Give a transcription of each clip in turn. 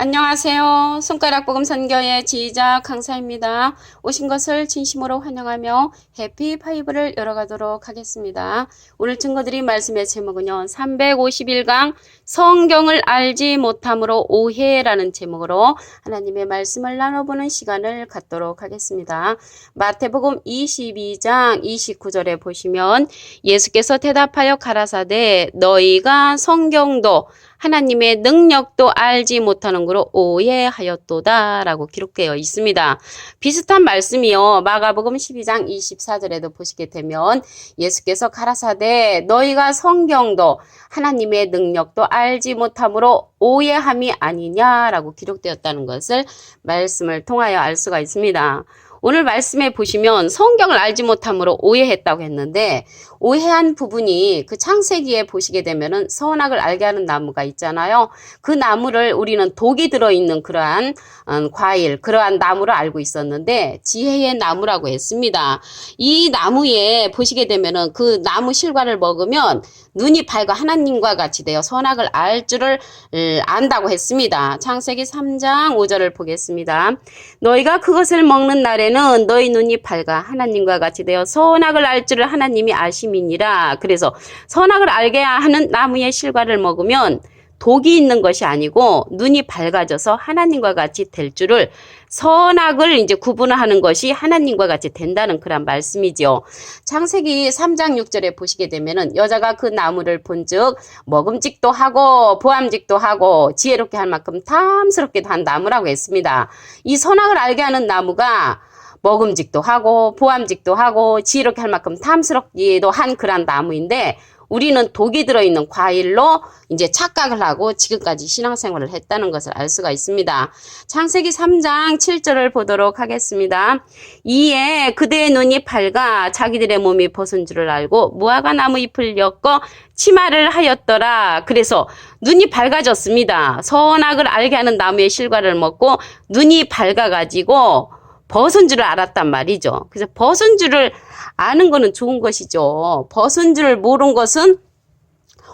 안녕하세요. 손가락 복음 선교의 지휘자 강사입니다. 오신 것을 진심으로 환영하며 해피 파이브를 열어가도록 하겠습니다. 오늘 증거드린 말씀의 제목은요. 351강 성경을 알지 못함으로 오해라는 제목으로 하나님의 말씀을 나눠보는 시간을 갖도록 하겠습니다. 마태복음 22장 29절에 보시면 예수께서 대답하여 가라사대 너희가 성경도 하나님의 능력도 알지 못하는 거로 오해하였도다 라고 기록되어 있습니다. 비슷한 말씀이요. 마가복음 12장 24절에도 보시게 되면 예수께서 가라사대 너희가 성경도 하나님의 능력도 알지 못함으로 오해함이 아니냐라고 기록되었다는 것을 말씀을 통하여 알 수가 있습니다. 오늘 말씀에 보시면 성경을 알지 못함으로 오해했다고 했는데 오해한 부분이 그 창세기에 보시게 되면은 선악을 알게 하는 나무가 있잖아요. 그 나무를 우리는 독이 들어있는 그러한 음, 과일, 그러한 나무를 알고 있었는데 지혜의 나무라고 했습니다. 이 나무에 보시게 되면은 그 나무 실과를 먹으면 눈이 밝아 하나님과 같이 되어 선악을 알 줄을 음, 안다고 했습니다. 창세기 3장 5절을 보겠습니다. 너희가 그것을 먹는 날에는 너희 눈이 밝아 하나님과 같이 되어 선악을 알 줄을 하나님이 아심이니라. 그래서 선악을 알게 하는 나무의 실과를 먹으면 독이 있는 것이 아니고 눈이 밝아져서 하나님과 같이 될 줄을 선악을 이제 구분하는 것이 하나님과 같이 된다는 그런 말씀이죠. 창세기 3장 6절에 보시게 되면은 여자가 그 나무를 본즉 먹음직도 하고 보암직도 하고 지혜롭게 할 만큼 탐스럽게도 한 나무라고 했습니다. 이 선악을 알게 하는 나무가 먹음직도 하고 보암직도 하고 지혜롭게 할 만큼 탐스럽기도 한 그런 나무인데 우리는 독이 들어있는 과일로 이제 착각을 하고 지금까지 신앙생활을 했다는 것을 알 수가 있습니다. 창세기 3장 7절을 보도록 하겠습니다. 이에 그대의 눈이 밝아 자기들의 몸이 벗은 줄을 알고 무화과 나무 잎을 엮어 치마를 하였더라. 그래서 눈이 밝아졌습니다. 선악을 알게 하는 나무의 실과를 먹고 눈이 밝아가지고 벗은 줄을 알았단 말이죠. 그래서 벗은 줄을 아는 거는 좋은 것이죠. 벗은 줄 모르는 것은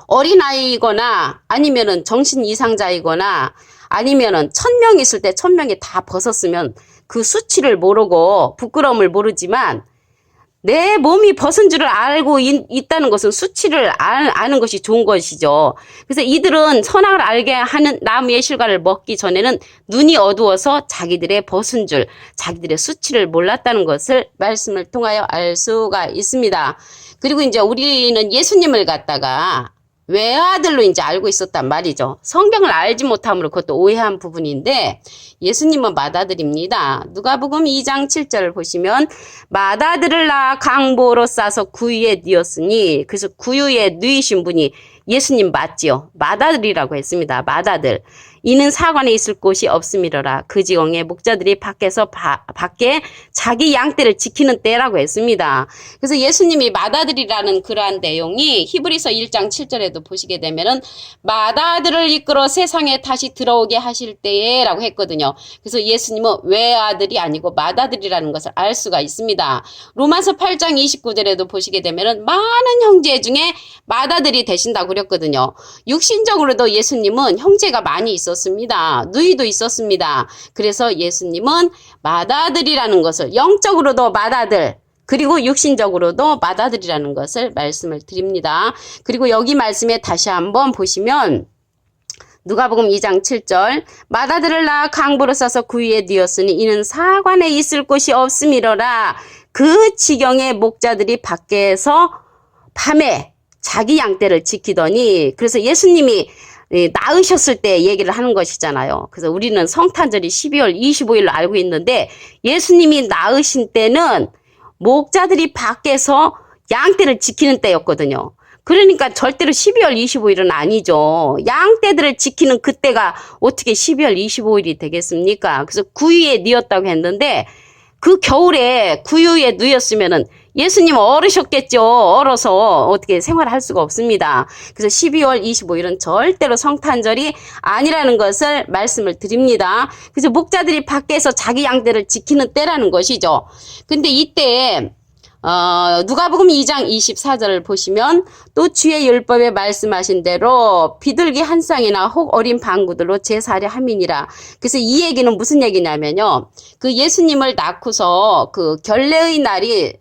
어린아이거나 아니면은 정신 이상자이거나 아니면은 천 명 있을 때 천 명이 다 벗었으면 그 수치를 모르고 부끄러움을 모르지만 내 몸이 벗은 줄을 알고 있, 다는 것은 수치를 알, 아는 것이 좋은 것이죠. 그래서 이들은 선악을 알게 하는 나무의 실과를 먹기 전에는 눈이 어두워서 자기들의 벗은 줄, 자기들의 수치를 몰랐다는 것을 말씀을 통하여 알 수가 있습니다. 그리고 이제 우리는 예수님을 갖다가 외아들로 이제 알고 있었단 말이죠. 성경을 알지 못함으로 그것도 오해한 부분인데 예수님은 맏아들입니다. 누가복음 2장 7절을 보시면 맏아들을 낳아 강보로 싸서 구유에 뉘었으니 그래서 구유에 뉘신 분이 예수님 맞지요. 맏아들이라고 했습니다. 맏아들. 이는 사관에 있을 곳이 없음이러라. 그 지경에 목자들이 밖에서 바, 밖에 자기 양떼를 지키는 때라고 했습니다. 그래서 예수님이 맏아들이라는 그러한 내용이 히브리서 1장 7절에도 보시게 되면은 맏아들을 이끌어 세상에 다시 들어오게 하실 때에라고 했거든요. 그래서 예수님은 외아들이 아니고 맏아들이라는 것을 알 수가 있습니다. 로마서 8장 29절에도 보시게 되면은 많은 형제 중에 맏아들이 되신다고 그랬거든요. 육신적으로도 예수님은 형제가 많이 있었습니다. 누이도 있었습니다. 그래서 예수님은 맏아들이라는 것을 영적으로도 맏아들 그리고 육신적으로도 맏아들이라는 것을 말씀을 드립니다. 그리고 여기 말씀에 다시 한번 보시면 누가복음 2장 7절 맏아들을 낳아 강보로 싸서 구위에 뉘었으니 이는 사관에 있을 곳이 없음이러라 그 지경에 목자들이 밖에서 밤에 자기 양떼를 지키더니 그래서 예수님이 예, 낳으셨을 때 얘기를 하는 것이잖아요. 그래서 우리는 성탄절이 12월 25일로 알고 있는데 예수님이 낳으신 때는 목자들이 밖에서 양떼를 지키는 때였거든요. 그러니까 절대로 12월 25일은 아니죠. 양떼들을 지키는 그때가 어떻게 12월 25일이 되겠습니까? 그래서 구유에 뉘었다고 했는데 그 겨울에 구유에 누였으면은 예수님 어르셨겠죠. 얼어서 어떻게 생활할 수가 없습니다. 그래서 12월 25일은 절대로 성탄절이 아니라는 것을 말씀을 드립니다. 그래서 목자들이 밖에서 자기 양떼를 지키는 때라는 것이죠. 근데 이때 어, 누가복음 2장 24절을 보시면 또 주의 율법에 말씀하신 대로 비둘기 한 쌍이나 혹 어린 방구들로 제사를 함이니라. 그래서 이 얘기는 무슨 얘기냐면요. 그 예수님을 낳고서 그 결례의 날이 이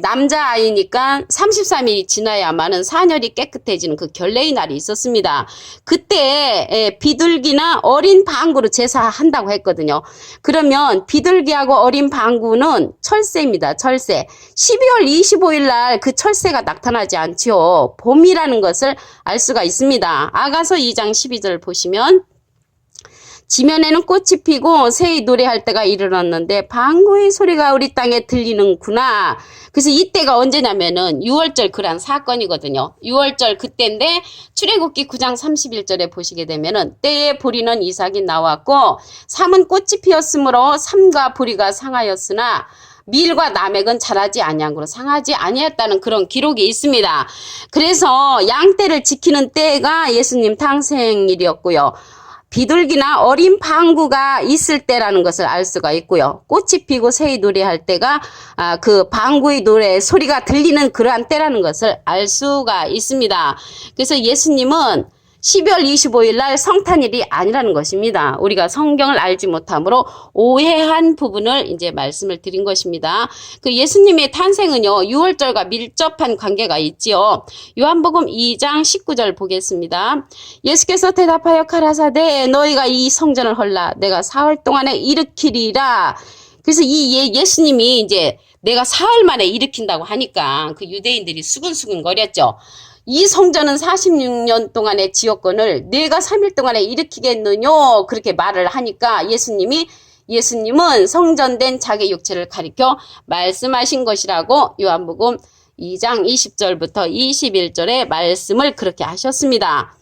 남자 아이니까 33일이 지나야만은 사녀리 깨끗해지는 그 결례의 날이 있었습니다. 그때 예, 비둘기나 어린 방구로 제사한다고 했거든요. 그러면 비둘기하고 어린 방구는 철새입니다. 철새. 12월 25일 날 그 철새가 나타나지 않지요. 봄이라는 것을 알 수가 있습니다. 아가서 2장 12절 보시면 지면에는 꽃이 피고 새의 노래할 때가 이르렀는데 방구의 소리가 우리 땅에 들리는구나. 그래서 이때가 언제냐면은 6월절 그란 사건이거든요. 6월절 그때인데 출애굽기 9장 31절에 보시게 되면은 때에 보리는 이삭이 나왔고 삼은 꽃이 피었으므로 삼과 보리가 상하였으나 밀과 남액은 자라지 아니한으로 상하지 아니했다는 그런 기록이 있습니다. 그래서 양떼를 지키는 때가 예수님 탄생일이었고요. 비둘기나 어린 방구가 있을 때라는 것을 알 수가 있고요. 꽃이 피고 새의 노래할 때가 아, 그 방구의 노래 소리가 들리는 그러한 때라는 것을 알 수가 있습니다. 그래서 예수님은 12월 25일 날 성탄일이 아니라는 것입니다. 우리가 성경을 알지 못함으로 오해한 부분을 이제 말씀을 드린 것입니다. 그 예수님의 탄생은요, 6월절과 밀접한 관계가 있지요. 요한복음 2장 19절 보겠습니다. 예수께서 대답하여 가라사대 너희가 이 성전을 헐라 내가 사흘 동안에 일으키리라. 그래서 이 예- 예수님이 이제 내가 사흘 만에 일으킨다고 하니까 그 유대인들이 수근수근 거렸죠. 이 성전은 46년 동안의 지역권을 내가 3일 동안에 일으키겠느냐 그렇게 말을 하니까 예수님이 예수님은 성전된 자기 육체를 가리켜 말씀하신 것이라고 요한복음 2장 20절부터 21절의 말씀을 그렇게 하셨습니다.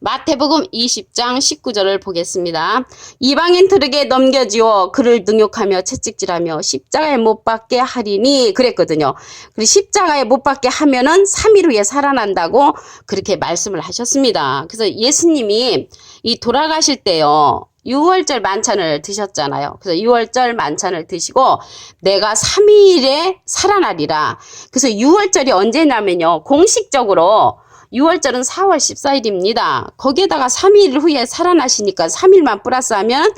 마태복음 20장 19절을 보겠습니다. 이방인 들에게 넘겨지어 그를 능욕하며 채찍질하며 십자가에 못 박게 하리니 그랬거든요. 그리고 십자가에 못 박게 하면은 3일 후에 살아난다고 그렇게 말씀을 하셨습니다. 그래서 예수님이 이 돌아가실 때요. 6월절 만찬을 드셨잖아요. 그래서 6월절 만찬을 드시고 내가 3일에 살아나리라. 그래서 6월절이 언제냐면요. 공식적으로 6월절은 4월 14일입니다. 거기에다가 3일 후에 살아나시니까 3일만 플러스하면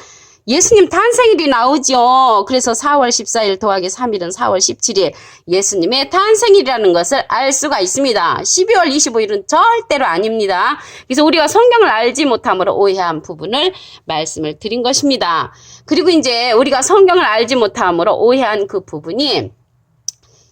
예수님 탄생일이 나오죠. 그래서 4월 14일 더하기 3일은 4월 17일 예수님의 탄생일이라는 것을 알 수가 있습니다. 12월 25일은 절대로 아닙니다. 그래서 우리가 성경을 알지 못함으로 오해한 부분을 말씀을 드린 것입니다. 그리고 이제 우리가 성경을 알지 못함으로 오해한 그 부분이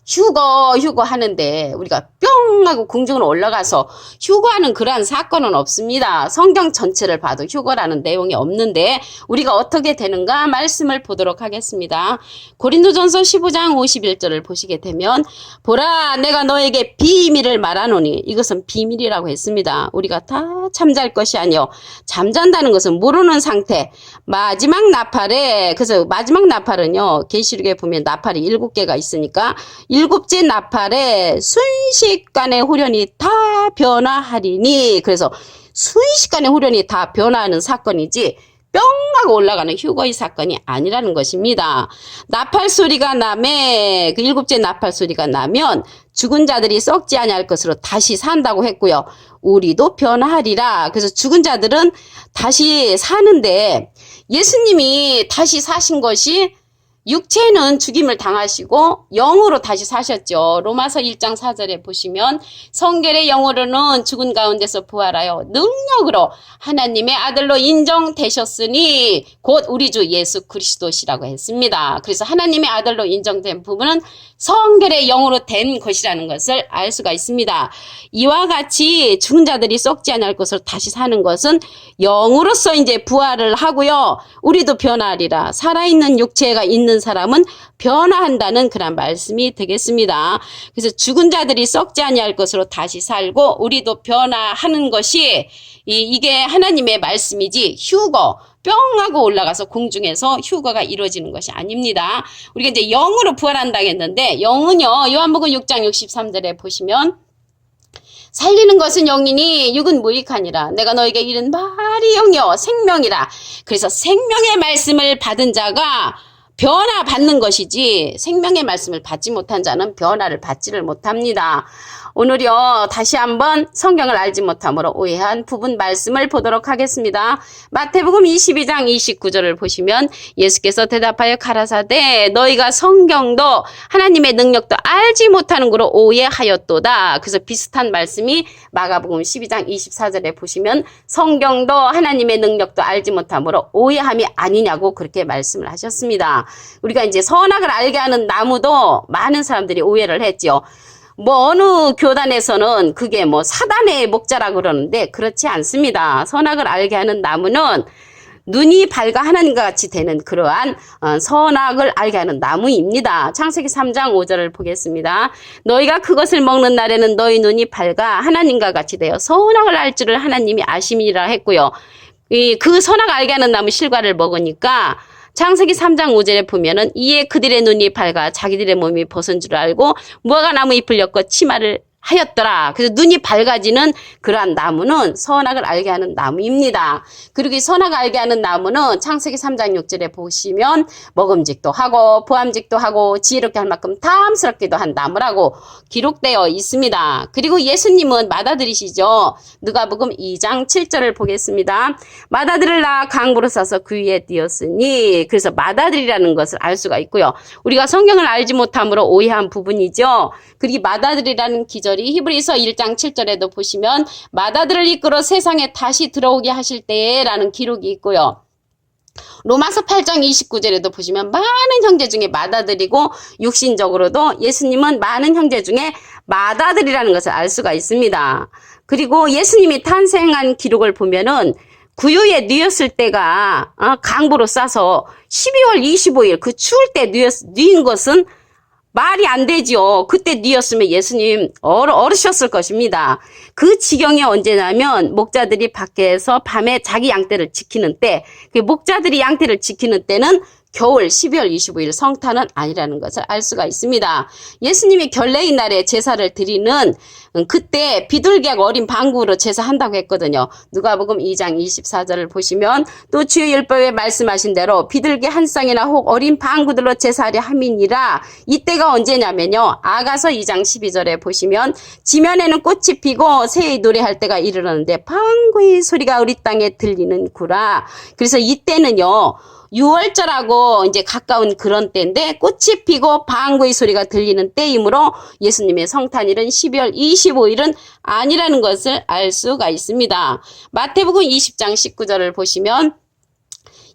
휴거 휴거 하는데 우리가 뿅 하고 궁중으로 올라가서 휴거하는 그러한 사건은 없습니다. 성경 전체를 봐도 휴거라는 내용이 없는데 우리가 어떻게 되는가 말씀을 보도록 하겠습니다. 고린도전서 15장 51절을 보시게 되면 보라 내가 너에게 비밀을 말하노니 이것은 비밀이라고 했습니다. 우리가 다 잠잘 것이 아니요 잠잔다는 것은 모르는 상태 마지막 나팔에 그래서 마지막 나팔은요 계시록에 보면 나팔이 일곱 개가 있으니까 일곱째 나팔에 순식간에 후련이 다 변화하리니 그래서 순식간에 후련이 다 변화하는 사건이지 뿅 하고 올라가는 휴거의 사건이 아니라는 것입니다. 나팔 소리가 나매 그 일곱째 나팔 소리가 나면 죽은 자들이 썩지 아니할 것으로 다시 산다고 했고요. 우리도 변화하리라. 그래서 죽은 자들은 다시 사는데 예수님이 다시 사신 것이 육체는 죽임을 당하시고 영으로 다시 사셨죠. 로마서 1장 4절에 보시면 성결의 영으로는 죽은 가운데서 부활하여 능력으로 하나님의 아들로 인정되셨으니 곧 우리 주 예수 그리스도시라고 했습니다. 그래서 하나님의 아들로 인정된 부분은 성결의 영으로 된 것이라는 것을 알 수가 있습니다. 이와 같이 죽은 자들이 썩지 않을 것을 다시 사는 것은 영으로서 이제 부활을 하고요. 우리도 변화하리라. 살아있는 육체가 있는 사람은 변화한다는 그런 말씀이 되겠습니다. 그래서 죽은 자들이 썩지 아니할 것으로 다시 살고 우리도 변화하는 것이 이, 이 게 하나님의 말씀이지 휴거 뿅 하고 올라가서 공중에서 휴거가 이루어지는 것이 아닙니다. 우리가 이제 영으로 부활한다고 했는데 영은요 요한복음 6장 63절에 보시면 살리는 것은 영이니 육은 무익하니라. 내가 너에게 이른 말이 영이요 생명이라. 그래서 생명의 말씀을 받은 자가 변화 받는 것이지 생명의 말씀을 받지 못한 자는 변화를 받지를 못합니다. 오늘요 다시 한번 성경을 알지 못함으로 오해한 부분 말씀을 보도록 하겠습니다. 마태복음 22장 29절을 보시면 예수께서 대답하여 가라사대 너희가 성경도 하나님의 능력도 알지 못하는 거로 오해하였도다. 그래서 비슷한 말씀이 마가복음 12장 24절에 보시면 성경도 하나님의 능력도 알지 못함으로 오해함이 아니냐고 그렇게 말씀을 하셨습니다. 우리가 이제 선악을 알게 하는 나무도 많은 사람들이 오해를 했지요. 뭐 어느 교단에서는 그게 뭐 사단의 목자라 그러는데 그렇지 않습니다. 선악을 알게 하는 나무는 눈이 밝아 하나님과 같이 되는 그러한 어, 선악을 알게 하는 나무입니다. 창세기 3장 5절을 보겠습니다. 너희가 그것을 먹는 날에는 너희 눈이 밝아 하나님과 같이 되어 선악을 알 줄을 하나님이 아심이라 했고요. 이 그 선악 알게 하는 나무 실과를 먹으니까 창세기 3장 5절에 보면은 이에 그들의 눈이 밝아 자기들의 몸이 벗은 줄 알고 무화과 나무 잎을 엮어 치마를 하였더라. 그래서 눈이 밝아지는 그러한 나무는 선악을 알게 하는 나무입니다. 그리고 이 선악을 알게 하는 나무는 창세기 3장 6절에 보시면 먹음직도 하고 보암직도 하고 지혜롭게 할 만큼 탐스럽기도 한 나무라고 기록되어 있습니다. 그리고 예수님은 맏아들이시죠. 누가복음 2장 7절을 보겠습니다. 맏아들을 낳아 강부로 싸서 그 위에 띄었으니 그래서 맏아들이라는 것을 알 수가 있고요. 우리가 성경을 알지 못함으로 오해한 부분이죠. 그리고 맏아들이라는 기절 이 히브리서 1장 7절에도 보시면 맏아들을 이끌어 세상에 다시 들어오게 하실 때라는 기록이 있고요. 로마서 8장 29절에도 보시면 많은 형제 중에 맏아들이고 육신적으로도 예수님은 많은 형제 중에 맏아들이라는 것을 알 수가 있습니다. 그리고 예수님이 탄생한 기록을 보면은 구유에 뉘었을 때가 어, 강보로 싸서 12월 25일 그 추울 때 뉘었, 뉘은 것은 말이 안 되죠. 그때 뉘었으면 예수님 얼으셨을 것입니다. 그 지경이 언제냐면 목자들이 밖에서 밤에 자기 양떼를 지키는 때, 그 목자들이 양떼를 지키는 때는 겨울 12월 25일 성탄은 아니라는 것을 알 수가 있습니다. 예수님이 결례인 날에 제사를 드리는 음, 그때 비둘기하고 어린 방구로 제사한다고 했거든요. 누가복음 2장 24절을 보시면 또 주의 율법에 말씀하신 대로 비둘기 한 쌍이나 혹 어린 방구들로 제사하려 함이니라 이때가 언제냐면요. 아가서 2장 12절에 보시면 지면에는 꽃이 피고 새의 노래할 때가 이르렀는데 방구의 소리가 우리 땅에 들리는 구라. 그래서 이때는요. 6월절하고 이제 가까운 그런 때인데 꽃이 피고 방구의 소리가 들리는 때이므로 예수님의 성탄일은 12월 25일은 아니라는 것을 알 수가 있습니다. 마태복음 20장 19절을 보시면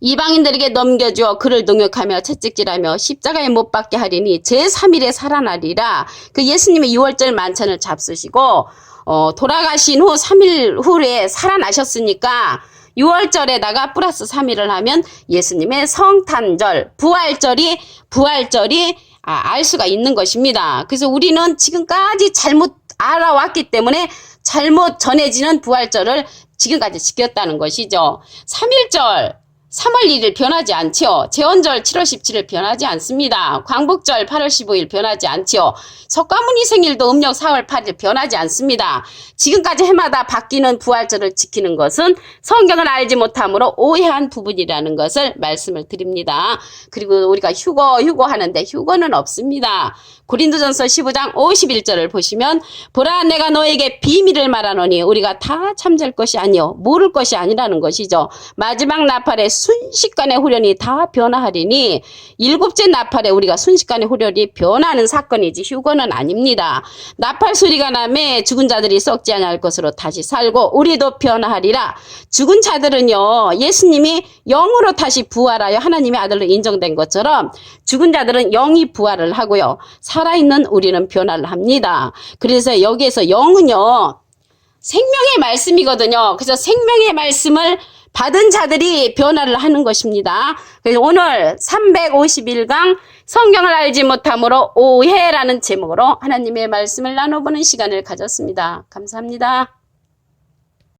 이방인들에게 넘겨주어 그를 농역하며 채찍질하며 십자가에 못 박게 하리니 제3일에 살아나리라. 그 예수님의 6월절 만찬을 잡수시고 어, 돌아가신 후 3일 후에 살아나셨으니까 6월절에다가 플러스 3일을 하면 예수님의 성탄절, 부활절이 부활절이 아, 알 수가 있는 것입니다. 그래서 우리는 지금까지 잘못 알아왔기 때문에 잘못 전해지는 부활절을 지금까지 지켰다는 것이죠. 3일절 3월 1일 변하지 않지요. 제원절 7월 17일 변하지 않습니다. 광복절 8월 15일 변하지 않지요. 석가모니 생일도 음력 4월 8일 변하지 않습니다. 지금까지 해마다 바뀌는 부활절을 지키는 것은 성경을 알지 못함으로 오해한 부분이라는 것을 말씀을 드립니다. 그리고 우리가 휴거 휴거 하는데 휴거는 없습니다. 고린도전서 15장 51절을 보시면 보라 내가 너에게 비밀을 말하노니 우리가 다 잠잘 것이 아니요 모를 것이 아니라는 것이죠. 마지막 나팔에 순식간에 후련이 다 변화하리니 일곱째 나팔에 우리가 순식간에 후련이 변하는 사건이지 휴거는 아닙니다. 나팔 소리가 나매 죽은 자들이 썩지 않을 것으로 다시 살고 우리도 변화하리라. 죽은 자들은요 예수님이 영으로 다시 부활하여 하나님의 아들로 인정된 것처럼 죽은 자들은 영이 부활을 하고요 살아있는 우리는 변화를 합니다. 그래서 여기에서 영은요 생명의 말씀이거든요. 그래서 생명의 말씀을 받은 자들이 변화를 하는 것입니다. 그래서 오늘 351강 성경을 알지 못함으로 오해라는 제목으로 하나님의 말씀을 나눠보는 시간을 가졌습니다. 감사합니다.